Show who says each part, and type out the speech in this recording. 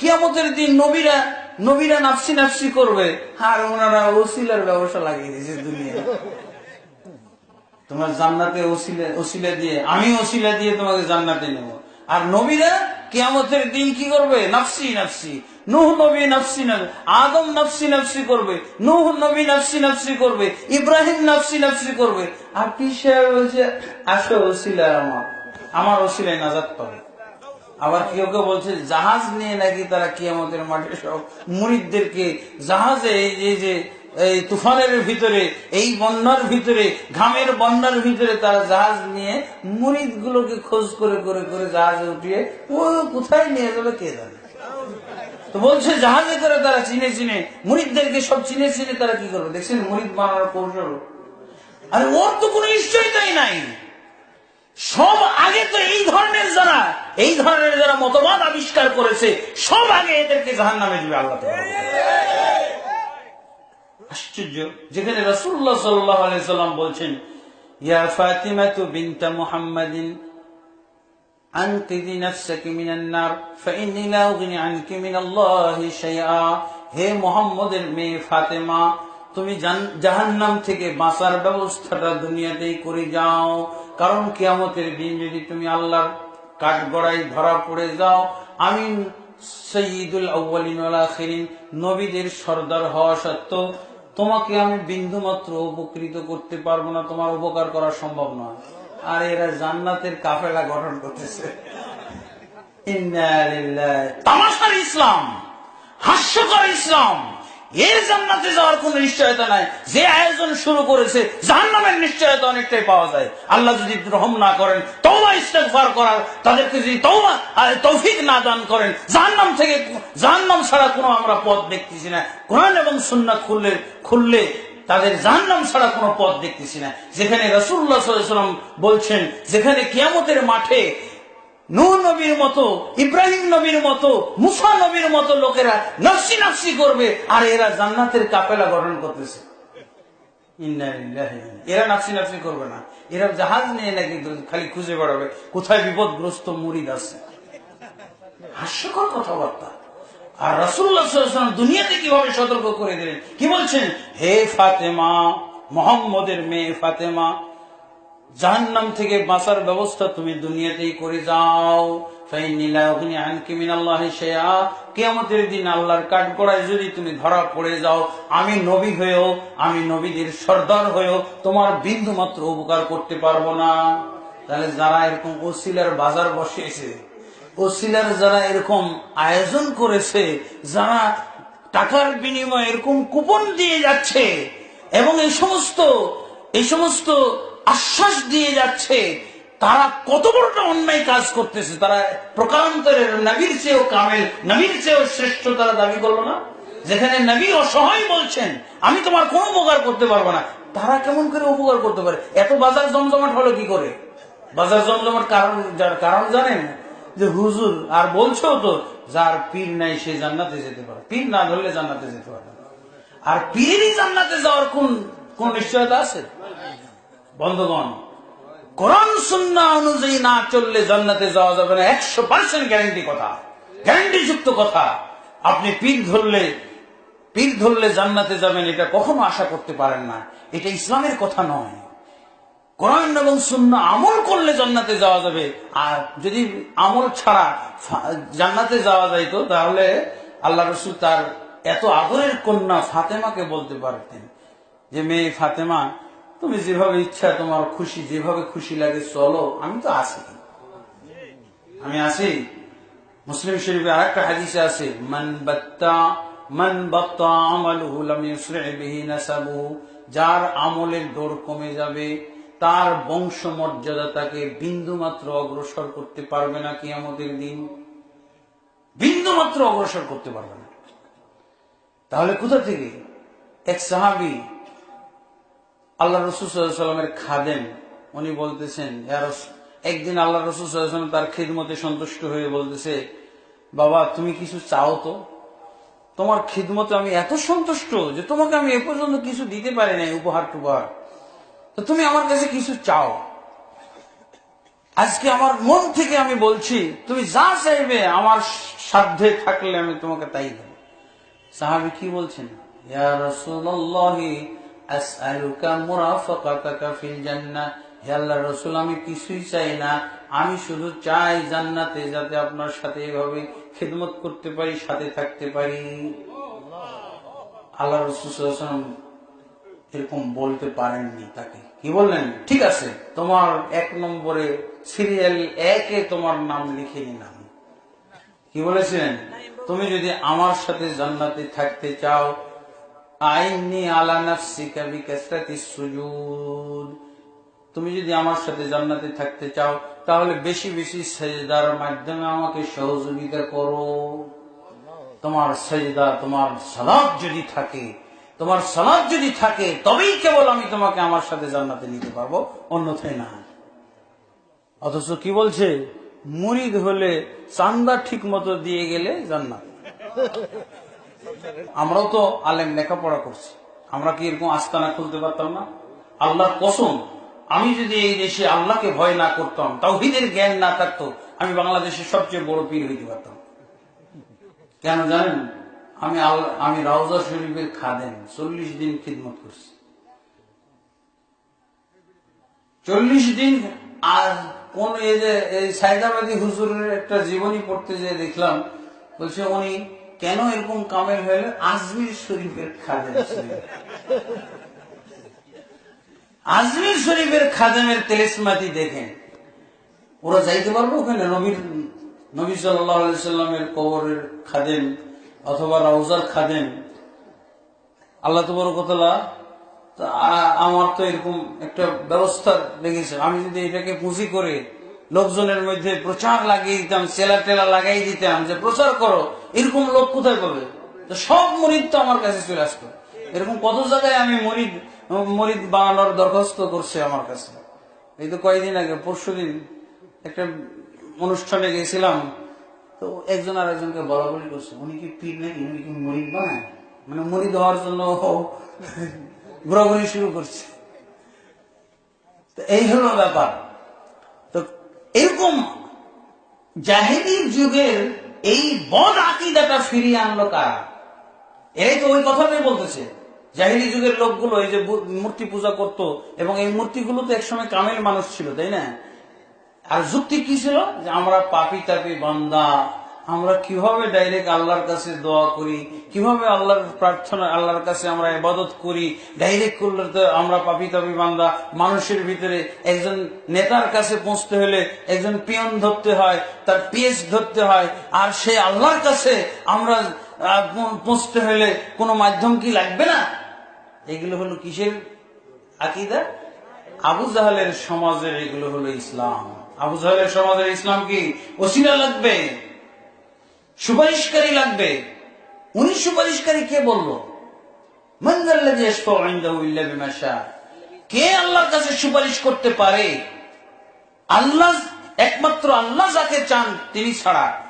Speaker 1: কিয়ামতের দিন নবীরা নবীরা নাফসি নাফসি করবে। আর ওনারা ওসিলার ব্যবসা লাগিয়ে দিয়েছে দুনিয়া তোমার জান্নাতে ওসিলা ওসিলা দিয়ে, আমি ওসিলা দিয়ে তোমাকে জান্নাতে নেব। আর নবীরা কিয়ামতের দিন কি করবে? নাফসি নাফসি। নুহ নবী নাফসি আদম নাফসি নাফসি করবে। নুহ নবী নাফসি নাফসি করবে। ইব্রাহিম নাফসি নাফসি করবে। আর কি সে বলছে, আসো ওসিলা আমার। আমার ওসিলায় নাজাত পাবে। আবার কেউ কেউ বলছে, জাহাজ নিয়ে নাকি তারা কিয়ামতের মাঠে সব মুরিদদেরকে জাহাজে এই যে- এই তুফানের ভিতরে, এই বন্যার ভিতরে, ঘামের বন্যার ভিতরে তারা জাহাজ নিয়ে মুরিদ গুলোকে খোঁজ করে করে করে জাহাজে উঠিয়ে, ও কোথায় নিয়ে যাবে কে জানে? তো বলছে, জাহাজে করে তারা চিনে চিনে, মুরিদদেরকে সব চিনে চিনে তারা কি করবে? দেখছেন, মুরিদ বানানোর কৌশল। আরে ওর তো কোনো নিশ্চয়তাই নাই। সব আগে তো এই ধরনের যারা, এই ধরনের যারা মতবাদ আবিষ্কার করেছে, সব আগে এদেরকে জাহান নামে দিবে আল্লাহ আশ্চর্য। যেখানে রসুল্লাহ সাল্লাহ সাল্লাম বলছেন, ইয়া ফাতিমা তু বিনতা মুহাম্মাদিন আনকিদি নাফসাকি মিনান নার ফাইন্নি লা উগনি আনকি মিনাল্লাহি শাইআ। হে মুহাম্মদের মেয়ে ফাতেমা তুমি জাহান্নাম থেকে বাঁচার ব্যবস্থাটা দুনিয়াতেই করে যাও। কারণ কিয়ামতের দিন যদি তুমি আল্লাহর কাঠগড়ায় ধরা পড়ে যাও আমি সৈয়দুল আউ্বালিন নবীদের সর্দার হওয়া সত্ত্বেও তোমাকে আমি বিন্দু মাত্র উপকৃত করতে পারব না, তোমার উপকার করা সম্ভব নয়। আর এরা জান্নাতের কাফেলা গঠন করতেছে। ইসলাম, হাস্যকর ইসলাম। এর জান্নাতে যাওয়ার কোন নিশ্চয়তা নাই। যে আয়োজন শুরু করেছে, জাহান্নামের নিশ্চয়তা অনেকটাই পাওয়া যায়। আল্লাহ যদি রহম না করেন, তওবা ইস্তেগফার করার, তাদেরকে যদি আর তৌফিক না দান করেন, জাহান্নাম থেকে জাহান্নাম ছাড়া কোনো আমরা পথ দেখতেছি না। কোরআন এবং সুন্নাহ খুললে খুললে তাদের জাহান্নাম ছাড়া কোনো পথ দেখতেছি না। যেখানে রসুল্লাহ সাল্লাম বলছেন, যেখানে কিয়ামতের মাঠে নূহ নবীর মতো, ইব্রাহিম নবীর মতো, মুসা নবীর মতো লোকেরা নফসি নফসি করবে, আর এরা জান্নাতের কাপেলা গঠন করতেছে। এরা নাফসি নাফসি করবে না। এরা জাহাজ নিয়ে নাকি খালি খুঁজে বেড়াবে, কোথায় বিপদগ্রস্ত মুরিদ আছে। হাস্যকর কথাবার্তা। আর রাসুল্লাহ দুনিয়াতে কীভাবে সতর্ক করে দিলেন? কি বলছেন? হে ফাতেমা, মোহাম্মদের মেয়ে ফাতেমা জাহান্নাম থেকে বাঁচার ব্যবস্থা তুমি দুনিয়াতেই করে যাও। আল্লাহর করায় যদি তুমি ধরা পড়ে যাও, আমি নবী হয়েও, আমি নবীদের সর্দার হয়েও তোমার উপকার করতে পারব না। তাহলে যারা এরকম বাজার বসিয়েছে, ওসিলার যারা এরকম আয়োজন করেছে, যারা টাকার বিনিময়ে এরকম কুপন দিয়ে যাচ্ছে, এবং এই সমস্ত এই সমস্ত আশ্বাস দিয়ে যাচ্ছে, তারা কত বড়টা অন্যায় কাজ করতেছে, তারা প্রকারান্তরের নবীর চেয়েও কামেল, নবীর চেয়েও শ্রেষ্ঠ তারা দাবি করল না? যেখানে নবী অসহায় বলছেন, আমি তোমার কোনো উপকার করতে পারব না। তারা কেমন করে উপকার করতে পারে? এত বাজার জমজমাট হলো কি করে? বাজার জমজমাট কারণ, যার কারণ জানেন? যে হুজুর, আর বলছো তো, যার পীর নাই সে জান্নাতে যেতে পারে। পীর না ধরলে জান্নাতে যেতে পারে আর পীরই জান্নাতে যাওয়ার কোন কোন নিশ্চয়তা আছে? বন্ধগণ, কোরআন, সুন্না অনুযায়ী না চললে জান্নাতে যাওয়া যাবে না। একশো পার্সেন্ট গ্যারান্টি কথা। গ্যারান্টি যুক্ত কথা। আপনি পীর ধরলে পীর ধরলে জান্নাতে যাবেন, এটা কখনো আশা করতে পারেন না। এটা ইসলামের কথা নয়। কোরআন এবং শূন্য আমল করলে জান্নাতে যাওয়া যাবে। আর যদি আমল ছাড়া জান্নাতে যাওয়া যাইতো তাহলে আল্লাহ রসুল তার এত আদরের কন্যা ফাতেমাকে বলতে পারতেন যে, মেয়ে ফাতেমা তুমি যেভাবে ইচ্ছা, তোমার খুশি, যেভাবে খুশি লাগে চলো। আমি তো আছি। আমি আছি। মুসলিম শরীফে আরেকটা হাদিসে আছে, মান বাত্তা মান বাত্তা আমালুহু লাম যার আমলের দৌড় কমে যাবে, তার বংশ মর্যাদা তাকে বিন্দু মাত্র অগ্রসর করতে পারবে না কিয়ামতের দিন। বিন্দু মাত্র অগ্রসর করতে পারবে না। তাহলে কোথা থেকে? এক সাহাবি আল্লাহ রসুল সাল্লামের খাদেন উনি বলতেছেন একদিন আল্লাহ রসুল তার খিদমতে সন্তুষ্ট হয়ে বলতেছে, বাবা, তুমি কিছু চাও তো? তোমার খিদমতে আমি এত সন্তুষ্ট যে তোমাকে আমি এ পর্যন্ত কিছু দিতে পারি নাই উপহার টুপহার। তো তুমি আমার কাছে কিছু চাও। আজকে আমার মন থেকে আমি বলছি, তুমি যা চাইবে আমার সাধ্যে থাকলে আমি তোমাকে তাই দেব। সাহাবি কি বলছেন? ইয়া রাসূলুল্লাহি আসআলুকা মুরাফাকাতাকা ফিল জান্নাহ। হে আল্লাহ রাসূল আমি কিছুই চাই না। আমি শুধু চাই জান্নাতে যাতে আপনার সাথে এভাবে খেদমত করতে পারি সাথে থাকতে পারি। আল্লাহ রসুল এরকম বলতে পারেননি তাকে। কি বললেন? ঠিক আছে তোমার এক নম্বরে সিরিয়াল একে তোমার নাম লিখে নিলাম। কি বলেছিলেন? তুমি যদি আমার সাথে জান্নাতে থাকতে চাও আইনি তুমি যদি আমার সাথে জান্নাতে থাকতে চাও, তাহলে বেশি বেশি সেজদার মাধ্যমে আমাকে সহযোগিতা করো। তোমার সেজদা, তোমার সালাদ যদি থাকে, তোমার সালাদ যদি থাকে, তবেই কেবল আমি তোমাকে আমার সাথে জান্নাতে নিতে পারব, অন্যথায় না। অথচ কি বলছে? মুরিদ হলে চান্দা ঠিক মতো দিয়ে গেলে জান্নাত। আমরাও তো আলেম লেখাপড়া করছি। আমরা কি এরকম আস্তানা খুলতে পারতাম না? আল্লাহর কসম, আমি যদি এই দেশে আল্লাহকে ভয় না করতাম, তাওহিদের জ্ঞান না থাকতো, আমি বাংলাদেশের সবচেয়ে বড় পীর হইতে পারতাম। কেন জানেন? আমি আমি রাউজা শরীফের খাদেন চল্লিশ দিন খিদমত করছি। চল্লিশ দিন আর কোন এই যে সাইদাবাদী হুজুরের একটা জীবনী পড়তে যে দেখলাম, বলছে উনি কেন এরকম কামেল হয়ে? আজমির শরীফের খাদেম আজমির শরীফের খাদেমের তেলেসমাতি দেখেন। ওরা যাইতে পারব ওখানে? নবীর নবী সাল্লামের কবরের খাদেম অথবা রাউজার খাদেম। আল্লাহ তো বড় কথা আমার তো এরকম একটা ব্যবস্থা লেগেছে আমি যদি এটাকে পুঁজি করে লোকজনের মধ্যে প্রচার লাগিয়ে দিতাম, সেলা টেলা লাগাই দিতাম যে, প্রচার করো, এরকম লোক কোথায় পাবে? তো সব মরিদ তো আমার কাছে চলে আসতো। এরকম কত জায়গায় আমি মরিদ মরিদ বানানোর দরখাস্ত করছে আমার কাছে। এই তো কয়েকদিন আগে, পরশু দিন একটা অনুষ্ঠানে গেছিলাম, তো একজন আর একজনকে বলা বলি করছে, উনি কি পীর নাকি? উনি কি মরিদ বানায়? মানে মরিদ হওয়ার জন্য ঘোরাঘুরি শুরু করছে। তো এই হলো ব্যাপার। এরকম জাহেদির যুগের এই বদ আকিদাটা ফিরিয়ে আনলো কারা? এরাই তো ওই কথাটাই বলতেছে। জাহিরি যুগের লোকগুলো এই যে মূর্তি পূজা করত এবং এই মূর্তিগুলো তো একসময় কামেল মানুষ ছিল, তাই না? আর যুক্তি কি ছিল? যে আমরা পাপি তাপি বান্দা আমরা কীভাবে ডাইরেক্ট আল্লাহর কাছে দোয়া করি? কীভাবে আল্লাহর প্রার্থনা, আল্লাহর কাছে আমরা ইবাদত করি? ডাইরেক্ট করলে তো আমরা পাপি তাপি বান্দা। মানুষের ভিতরে একজন নেতার কাছে পৌঁছতে হলে একজন পিয়ন ধরতে হয়, তার পিএস ধরতে হয়। আর সেই আল্লাহর কাছে আমরা পৌঁছতে হলে কোনো মাধ্যম কি লাগবে না? এগুলো হলো কিসের আকিদা? আবু জাহালের সমাজের এগুলো হলো ইসলাম। আবু জাহালের সমাজের ইসলাম কি? ওসিলা লাগবে। সুপারিশকারী লাগবে। উনি সুপারিশকারী কে বলল? কে আল্লাহর কাছে সুপারিশ করতে পারে? আল্লাহ, একমাত্র আল্লাহ যাকে চান, তিনি ছাড়া।